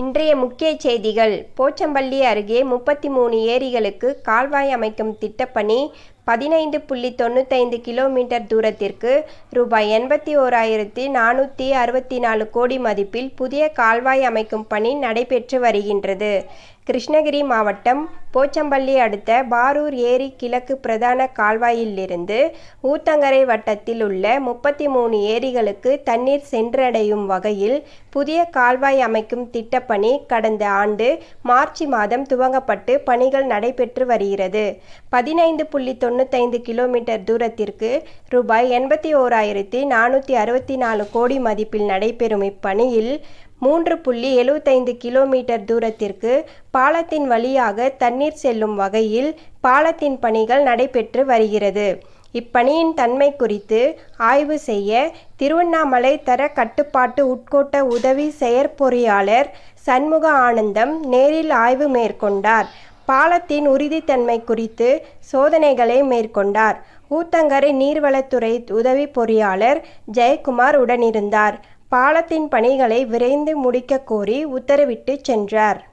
இன்றைய முக்கிய செய்திகள். போச்சம்பள்ளி அருகே முப்பத்தி மூணு ஏரிகளுக்கு கால்வாய் அமைக்கும் திட்டப்பணி பதினைந்து புள்ளி தொண்ணூத்தைந்து கிலோமீட்டர் தூரத்திற்கு ரூபாய் எண்பத்தி ஓராயிரத்தி நானூற்றி அறுபத்தி நாலு கோடி மதிப்பில் புதிய கால்வாய் அமைக்கும் பணி நடைபெற்று வருகின்றது. கிருஷ்ணகிரி மாவட்டம் போச்சம்பள்ளி அடுத்த பாரூர் ஏரி கிழக்கு பிரதான கால்வாயிலிருந்து ஊத்தங்கரை வட்டத்தில் உள்ள முப்பத்தி மூணு ஏரிகளுக்கு தண்ணீர் சென்றடையும் வகையில் புதிய கால்வாய் அமைக்கும் திட்டப்பணி கடந்த ஆண்டு மார்ச் மாதம் துவங்கப்பட்டு பணிகள் நடைபெற்று வருகிறது. பதினைந்து புள்ளி தொண்ணூத்தைந்து கிலோமீட்டர் தூரத்திற்கு ரூபாய் எண்பத்தி ஓராயிரத்தி நானூற்றி அறுபத்தி நாலு கோடி மதிப்பில் நடைபெறும் இப்பணியில் மூன்று புள்ளி எழுவத்தைந்து கிலோமீட்டர் தூரத்திற்கு பாலத்தின் வழியாக தண்ணீர் செல்லும் வகையில் பாலத்தின் பணிகள் நடைபெற்று வருகிறது. இப்பணியின் தன்மை குறித்து ஆய்வு செய்ய திருவண்ணாமலை தர கட்டுப்பாட்டு உட்கோட்ட உதவி செயற்பொறியாளர் சண்முக ஆனந்தம் நேரில் ஆய்வு மேற்கொண்டார். பாலத்தின் உறுதித்தன்மை குறித்து சோதனைகளை மேற்கொண்டார். ஊத்தங்கரை நீர்வளத்துறை உதவி பொறியாளர் ஜெயக்குமார் உடனிருந்தார். பாலத்தின் பணிகளை விரைந்து முடிக்க கோரி உத்தரவிட்டு சென்றார்.